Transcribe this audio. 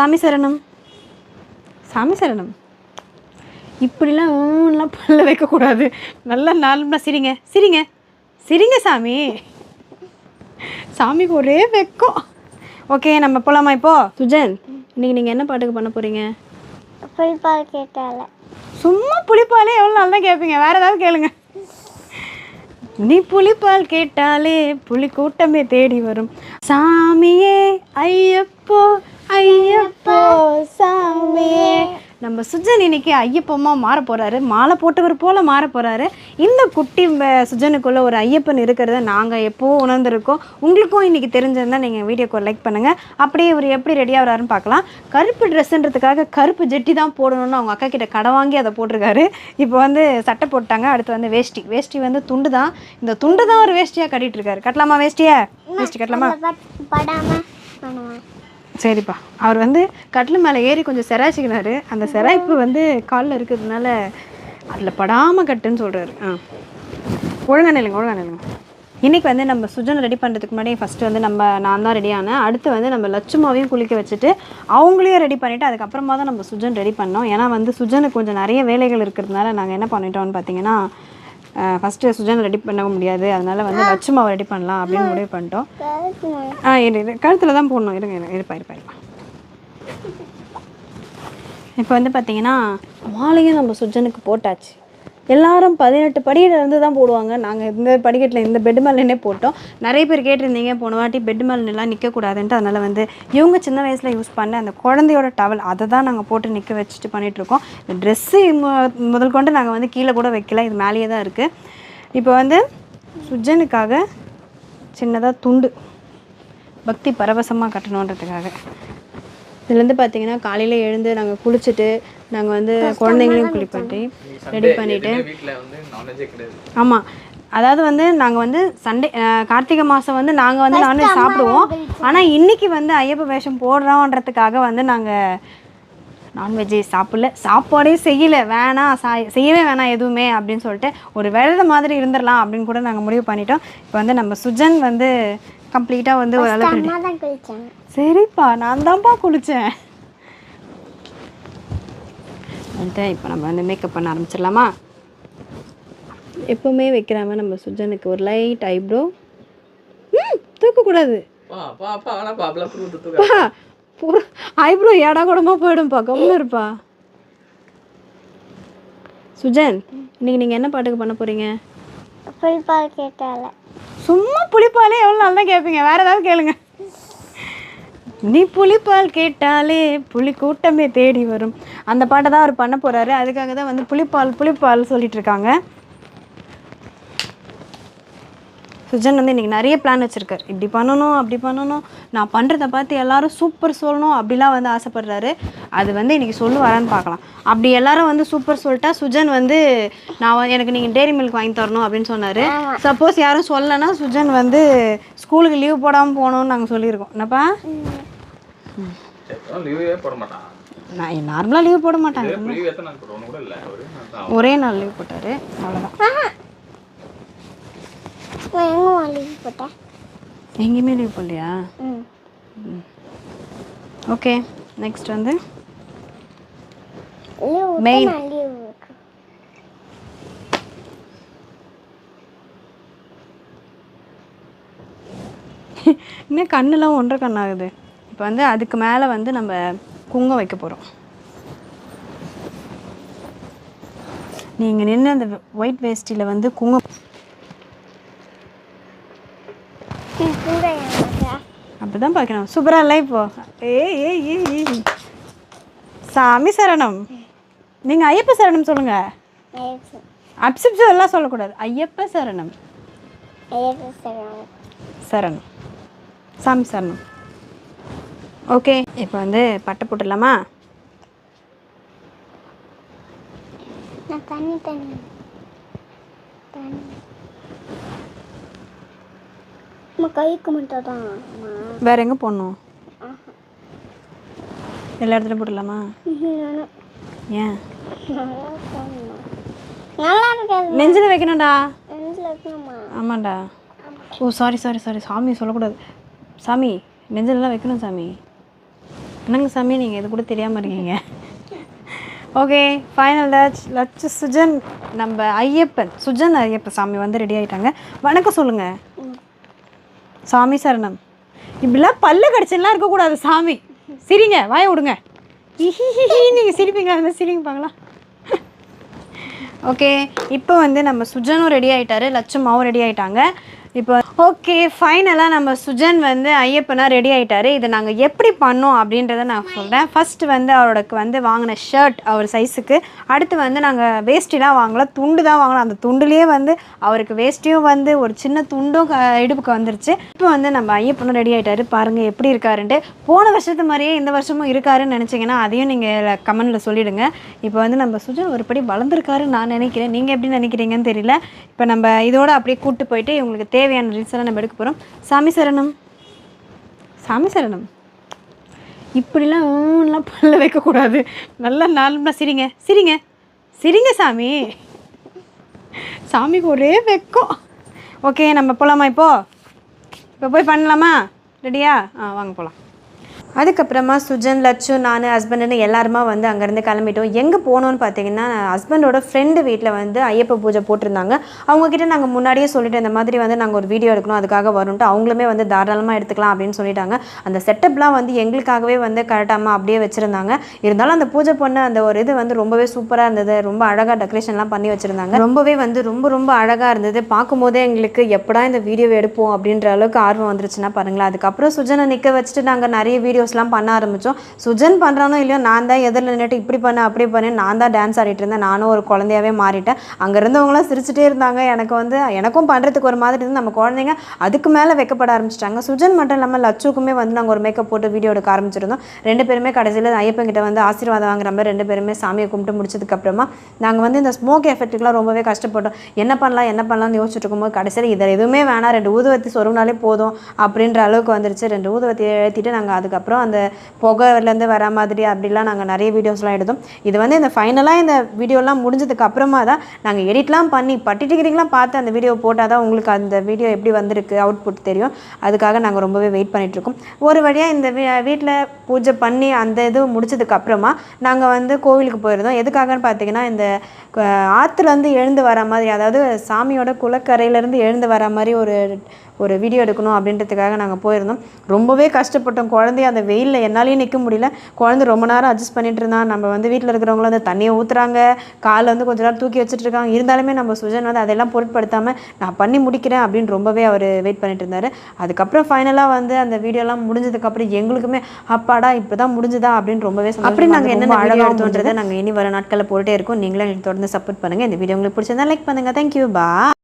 சாமி சரணம். சாமி சரணம். இப்படிலாம் ஊன்லாம் பல்ல வைக்கக்கூடாது. நல்லா நார்மலாக சிரிங்க சிரிங்க சிரிங்க சாமி. சாமிக்கு ஒரே வெக்கம். ஓகே நம்ம போகலாமா இப்போ? சுஜன் இன்னைக்கு நீங்கள் என்ன பாட்டுக்கு பண்ண போகிறீங்க புல்பால் கேட்டால. சும்மா புளிப்பாலே எவ்வளோ நாள் தான் கேட்பீங்க? வேற ஏதாவது கேளுங்க. நீ புலிப்பால் கேட்டாலே புலி கூட்டமே தேடி வரும். சாமியே ஐயப்போ ஐயப்போ சாமியே நம்ம சுஜன் இன்னைக்கு ஐயப்பமாக மாற போகிறாரு மாலை போட்டவர் போல் மாற போகிறாரு இந்த குட்டி சுஜனுக்குள்ளே ஒரு ஐயப்பன் இருக்கிறத நாங்கள் எப்போ உணர்ந்திருக்கோம். உங்களுக்கும் இன்னைக்கு தெரிஞ்சிருந்தா நீங்கள் வீடியோக்கு லைக் பண்ணுங்க. அப்படியே இவர் எப்படி ரெடி ஆகுறாருன்னு பார்க்கலாம். கருப்பு ட்ரெஸ்ஸுன்றதுக்காக கருப்பு ஜெட்டி தான் போடணும்னு அவங்க அக்கா கிட்ட கடை வாங்கி அதை போட்டிருக்காரு. இப்போ வந்து சட்டை போட்டாங்க. அடுத்து வந்து வேஷ்டி. வேஷ்டி வந்து துண்டு தான். இந்த துண்டு தான் ஒரு வேஷ்டியாக கட்டிட்டு இருக்காரு. கட்டலாமா வேஷ்டியை? வேஷ்டி கட்டலாமா? சரிப்பா. அவர் வந்து கட்டில் மேலே ஏறி கொஞ்சம் செராய்ச்சிக்கினாரு. அந்த செராய்ப்பு வந்து காலில் இருக்கிறதுனால அதில் படாமல் கட்டுன்னு சொல்கிறாரு ஆ. ஒழுங்காக நில்லுங்க ஒழுங்காக நில்லுங்க. இன்றைக்கி வந்து நம்ம சுஜனை ரெடி பண்ணுறதுக்கு முன்னாடி ஃபஸ்ட்டு வந்து நம்ம நான் தான் ரெடி ஆனேன். அடுத்து வந்து நம்ம லட்சுமாவையும் குளிக்க வச்சுட்டு அவங்களையும் ரெடி பண்ணிவிட்டு அதுக்கப்புறமா தான் நம்ம சுஜன் ரெடி பண்ணோம். ஏன்னா வந்து சுஜனுக்கு கொஞ்சம் நிறைய வேலைகள் இருக்கிறதுனால நாங்கள் என்ன பண்ணிட்டோம்னு பார்த்தீங்கன்னா ஃபஸ்ட்டு சுஜனை ரெடி பண்ண முடியாது. அதனால வந்து லட்சுமாவை ரெடி பண்ணலாம் அப்படின்னு முடிவு பண்ணிட்டோம். ஆ இரு இரு. கழுத்தில் தான் போடணும். இருங்க இருங்க. இருப்பா இருப்பா இருப்பா. இப்போ வந்து பார்த்தீங்கன்னா மாலையும் நம்ம சுஜனுக்கு போட்டாச்சு. எல்லாரும் பதினெட்டு படியில இருந்து தான் போடுவாங்க. நாங்கள் இந்த படிக்கட்டில் இந்த பெட் மேலே போட்டோம். நிறைய பேர் கேட்டிருந்தீங்க போன வாட்டி பெட் மேலே நிற்கக்கூடாதுன்ட்டு அதனால் வந்து இவங்க சின்ன வயசில் யூஸ் பண்ண அந்த குழந்தையோட டவல் அதை தான் நாங்கள் போட்டு நிற்க வச்சுட்டு பண்ணிகிட்ருக்கோம் இந்த ட்ரெஸ்ஸு முதல் கொண்டு நாங்கள் வந்து கீழே கூட வைக்கல. இது மேலேயே தான் இருக்குது இப்போ வந்து சுஜனுக்காக சின்னதாக துண்டு. பக்தி பரவசமாக கட்டணுன்றதுக்காக. இதுலேருந்து பார்த்தீங்கன்னா காலையில் எழுந்து நாங்கள் குளிச்சுட்டு நாங்கள் வந்து குழந்தைங்களையும் குளிப்பாட்டி ரெடி பண்ணிவிட்டு ஆமாம் அதாவது வந்து நாங்கள் வந்து சண்டே கார்த்திகை மாதம் வந்து நாங்கள் வந்து நான்வெஜ் சாப்பிடுவோம். ஆனால் இன்னைக்கு வந்து ஐயப்ப வேஷம் போடுறோன்றதுக்காக வந்து நாங்கள் நான்வெஜ்ஜே சாப்பிடல. சாப்பாடே செய்யலை. வேணாம் சா செய்யவே வேணாம் எதுவுமே அப்படின்னு சொல்லிட்டு ஒரு விரத மாதிரி இருந்துடலாம் அப்படின்னு கூட நாங்கள் முடிவு பண்ணிட்டோம். இப்போ வந்து நம்ம சுஜன் வந்து கம்ப்ளீட்டாக வந்து ஒரு அளவுக்கு சரிப்பா நான் தான்ப்பா குளித்தேன் வந்துட்டு இப்போ நம்ம வந்து மேக்கப் பண்ண ஆரம்பிச்சிடலாமா? எப்பவுமே வைக்கிறாம நம்ம சுஜனுக்கு ஒரு லைட் ஐப்ரோ ம் தூக்கக்கூடாது. ஐப்ரோ ஏடா கூடமா போயிடும்ப்பா கம்முன்னு இருப்பா. சுஜன் இன்னைக்கு நீங்கள் என்ன பாட்டுக்கு பண்ண போகிறீங்க புல்பால் கேட்டால. சும்மா புளிப்பாலே எவ்வளோ நாள் தான் கேட்பீங்க? வேறு ஏதாவது கேளுங்க. நீ புளிப்பால் கேட்டாலே புலி கூட்டமே தேடி வரும். அந்த பாட்டை தான் அவர் பண்ண போகிறாரு அதுக்காக தான் வந்து புளிப்பால் புளிப்பால் சொல்லிட்டு இருக்காங்க. சுஜன் வந்து இன்னைக்கு நிறைய பிளான் வச்சிருக்காரு. இப்படி பண்ணணும் அப்படி பண்ணணும். நான் பண்ணுறத பார்த்து எல்லாரும் சூப்பர் சொல்லணும் அப்படிலாம் வந்து ஆசைப்படுறாரு. அது வந்து இன்னைக்கு சொல்லுவாரான்னு பார்க்கலாம். அப்படி எல்லாரும் வந்து சூப்பர் சொல்லிட்டா சுஜன் வந்து நான் எனக்கு நீங்கள் டேரி மில்க் வாங்கி தரணும் அப்படின்னு சொன்னார். சப்போஸ் யாரும் சொல்லலைன்னா சுஜன் வந்து ஸ்கூலுக்கு லீவ் போடாமல் போகணும்னு நாங்கள் சொல்லியிருக்கோம். என்னப்பா? லீவே போட மாட்டான். நான் நார்மலாக லீவ் போட மாட்டாங்க லீவ் எத்தனை நாள் போடுவோம் கூட இல்லை ஒரு நாள் தான். ஒரே நாள் லீவ் போட்டார். அவ்வளோதான் நான் எங்க லீவ் போட்டேன்? எங்கேயுமே லீவ் போடலையா? ம். ஓகே நெக்ஸ்ட் வந்து? லீவ் இன்னும் கண்ணெல்லாம் ஒன்றரை கண்ணாகுது இப்போ வந்து அதுக்கு மேலே வந்து நம்ம குங்கம் வைக்க போகிறோம் நீங்கள் நின்று அந்த ஒயிட் வேஷ்டியில் வந்து குங்கம் கூட எனக்கு அப்படி தான் பார்க்கணும். சூப்பராக இல்லை இப்போ. ஏ ஏ ஏ சாமி சரணம். நீங்கள் ஐயப்ப சரணம் சொல்லுங்கள் அப்சிப்ஸ் எல்லாம் சொல்லக்கூடாது. ஐயப்ப சரணம். சரணம். சாமி சரணம். ஓகே இப்போ வந்து பட்டை போட்டுடலாமா? தண்ணி தண்ணி. தண்ணி. கைக்கு மட்டும் தான். வேற எங்கே போடணும்? எல்லா இடத்துலையும் நானும் ஏன்? நல்லா இருக்காது. நெஞ்சில் வைக்கணும்டா. ஆமாண்டா. ஓ சாரி சாரி சாரி சாமி சொல்லக்கூடாது. சாமி நெஞ்சிலலாம் வைக்கணும் சாமி. என்னங்க சாமி நீங்கள் இது கூட தெரியாமல் இருக்கீங்க? Okay final touch Latchu Sujan நம்ம ஐயப்பன் சுஜன் ஐயப்பன் சாமி வந்து ரெடி ஆயிட்டாங்க. வணக்கம் சொல்லுங்க. சாமி சரணம். இப்படிலாம் பல்ல கடிச்செல்லாம் இருக்கக்கூடாது சாமி. சிரிங்க வாய விடுங்க. நீங்கள் சிரிப்பீங்களா? அந்த மாதிரி சிரிங்க ஓகே இப்போ வந்து நம்ம சுஜனும் ரெடி ஆகிட்டாரு லட்சுமாவும் ரெடி ஆகிட்டாங்க இப்போ ஓகே ஃபைனலாக நம்ம சுஜன் வந்து ஐயப்பனாக ரெடி ஆகிட்டாரு இதை நாங்கள் எப்படி பண்ணோம் அப்படின்றத நான் சொல்கிறேன் ஃபஸ்ட்டு வந்து அவரோடக்கு வந்து வாங்கின ஷர்ட் அவர் சைஸுக்கு அடுத்து வந்து நாங்கள் வேஷ்டிலாம் வாங்கல துண்டு தான் வாங்கலாம் அந்த துண்டுலேயே வந்து அவருக்கு வேஷ்டியும் வந்து ஒரு சின்ன துண்டும் க- இடுப்புக்கு வந்துருச்சு. இப்போ வந்து நம்ம ஐயப்பனும் ரெடி ஆகிட்டாரு பாருங்கள் எப்படி இருக்காருன்ட்டு. போன வருஷத்து மாதிரியே இந்த வருஷமும் இருக்காருன்னு நினச்சிங்கன்னா அதையும் நீங்கள் கமெண்டில் சொல்லிவிடுங்க இப்போ வந்து நம்ம சுஜன் ஒருபடி வளர்ந்துருக்காருன்னு நான் நினைக்கிறேன். நீங்கள் எப்படி நினைக்கிறீங்கன்னு தெரியல. இப்போ நம்ம இதோட அப்படியே கூட்டு போயிட்டு இவங்களுக்கு தேவையான ரீல்ஸ் நம்ம எடுக்க போகிறோம் சாமி சரணம். சாமி சரணம். இப்படிலாம் ஊன்லாம் பல்ல வைக்கக்கூடாது. நல்லா நார்மலாக சிரிங்க. சிரிங்க. சிரிங்க சாமி. சாமிக்கு ஒரே வெக்கம். ஓகே நம்ம போகலாமா இப்போது இப்போ போய் பண்ணலாமா? ரெடியா ஆ வாங்க போகலாம் அதுக்கப்புறமா சுஜன் லட்சு நான் ஹஸ்பண்டுன்னு எல்லாருமா வந்து அங்கேருந்து கிளம்பிட்டோம். எங்கே போனோன்னு பார்த்தீங்கன்னா ஹஸ்பண்டோட ஃப்ரெண்டு வீட்டில் வந்து ஐயப்ப பூஜை போட்டிருந்தாங்க. அவங்கக்கிட்ட நாங்கள் முன்னாடியே சொல்லிட்டு இந்த மாதிரி வந்து நாங்கள் ஒரு வீடியோ எடுக்கணும் அதுக்காக வரும்ட்டு அவங்களுமே வந்து தாராளமாக எடுத்துக்கலாம் அப்படின்னு சொல்லிட்டாங்க. அந்த செட்டப்லாம் வந்து எங்களுக்காகவே வந்து கரெக்டாமல் அப்படியே வச்சுருந்தாங்க. இருந்தாலும் அந்த பூஜை பண்ண அந்த ஒரு இது வந்து ரொம்பவே சூப்பராக இருந்தது. ரொம்ப அழகாக டெக்கரேஷன்லாம் பண்ணி வச்சுருந்தாங்க. ரொம்பவே வந்து ரொம்ப ரொம்ப அழகாக இருந்தது. பார்க்கும்போதே எங்களுக்கு எப்படா இந்த வீடியோ எடுப்போம் அப்படின்ற அளவுக்கு ஆர்வம் வந்துருச்சுன்னா பாருங்களேன். அதுக்கப்புறம் சுஜனை நிற்க வச்சுட்டு நாங்கள் நிறைய வீடியோ வீடியோஸ்லாம் பண்ண ஆரம்பித்தோம் சுஜன் பண்ணுறானோ இல்லையோ நான் தான் எதிரில் நின்றுட்டு இப்படி பண்ண அப்படி பண்ணு நான் தான் டான்ஸ் ஆடிட்டு இருந்தேன். நானும் ஒரு குழந்தையாவே மாறிட்டேன். அங்கே இருந்தவங்களாம் சிரிச்சிட்டே இருந்தாங்க. எனக்கு வந்து எனக்கும் பண்ணுறதுக்கு ஒரு மாதிரி இருந்து நம்ம குழந்தைங்க அதுக்கு மேலே வைக்கப்பட ஆரம்பிச்சிட்டாங்க. சுஜன் மட்டும் இல்லாமல் லட்சுக்குமே வந்து நாங்கள் ஒரு மேக்கப் போட்டு வீடியோ எடுக்க ஆரம்பிச்சிருந்தோம். ரெண்டு பேருமே கடைசியில் ஐயப்பன் கிட்ட வந்து ஆசீர்வாதம் வாங்குற மாதிரி ரெண்டு பேருமே சாமியை கும்பிட்டு முடிச்சதுக்கப்புறமா நாங்கள் வந்து இந்த ஸ்மோக் எஃபெக்ட்டுக்குலாம் ரொம்பவே கஷ்டப்பட்டோம். என்ன பண்ணலாம் என்ன பண்ணலாம்னு யோசிச்சுட்டு இருக்கும்போது கடைசியில் இதில் எதுவுமே வேணாம். ரெண்டு ஊதுவத்தி சொருவினாலே போதும் அப்படின்ற அளவுக்கு வந்துருச்சு. ரெண்டு ஊதுவத்தி எழுத்திட்டு நாங்கள் அதுக்கப்புறம் அந்த புகைலேருந்து வர மாதிரி அப்படிலாம் நாங்கள் நிறைய வீடியோஸ்லாம் எடுத்தோம். இது வந்து இந்த ஃபைனலாக இந்த வீடியோலாம் முடிஞ்சதுக்கு அப்புறமா தான் நாங்கள் எடிட்லாம் பண்ணி பட்டி பார்த்து அந்த வீடியோ போட்டால் தான் உங்களுக்கு அந்த வீடியோ எப்படி வந்திருக்கு அவுட்புட் தெரியும். அதுக்காக நாங்கள் ரொம்பவே வெயிட் பண்ணிகிட்ருக்கோம் ஒரு வழியாக இந்த வீட்டில் பூஜை பண்ணி அந்த இது முடிச்சதுக்கு அப்புறமா நாங்கள் வந்து கோவிலுக்கு போயிருந்தோம். எதுக்காகன்னு பார்த்தீங்கன்னா இந்த ஆற்றுலேருந்து எழுந்து வர மாதிரி அதாவது சாமியோட குளக்கரையிலேருந்து எழுந்து வர மாதிரி ஒரு ஒரு வீடியோ எடுக்கணும் அப்படின்றதுக்காக நாங்கள் போயிருந்தோம். ரொம்பவே கஷ்டப்பட்டோம். குழந்தைய அந்த வெயிலில் என்னாலையும் நிற்க முடியல. குழந்தை ரொம்ப நேரம் அட்ஜஸ்ட் பண்ணிட்டு இருந்தான். நம்ம வந்து வீட்டில் இருக்கிறவங்களும் வந்து தண்ணியை ஊற்றுறாங்க காலை வந்து கொஞ்ச நேரம் தூக்கி வச்சுட்டு இருக்காங்க. இருந்தாலுமே நம்ம சுஜன் வந்து அதெல்லாம் பொருட்படுத்தாமல் நான் பண்ணி முடிக்கிறேன் அப்படின்னு ரொம்பவே அவர் வெயிட் பண்ணிட்டு இருந்தார். அதுக்கப்புறம் ஃபைனலாக வந்து அந்த வீடியோலாம் முடிஞ்சதுக்கப்புறம் எங்களுக்குமே அப்பாடா இப்போ தான் முடிஞ்சுதா அப்படின்னு ரொம்பவே அப்படி நாங்கள் என்ன அழகாக எடுத்தோன்றதை நாங்கள் இனி வர நாட்களில் போட்டுட்டே இருக்கோம். நீங்களும் எங்களுக்கு தொடர்ந்து சப்போர்ட் பண்ணுங்கள் இந்த வீடியோ உங்களுக்கு பிடிச்சிருந்தா லைக் பண்ணுங்கள் தேங்க்யூ பா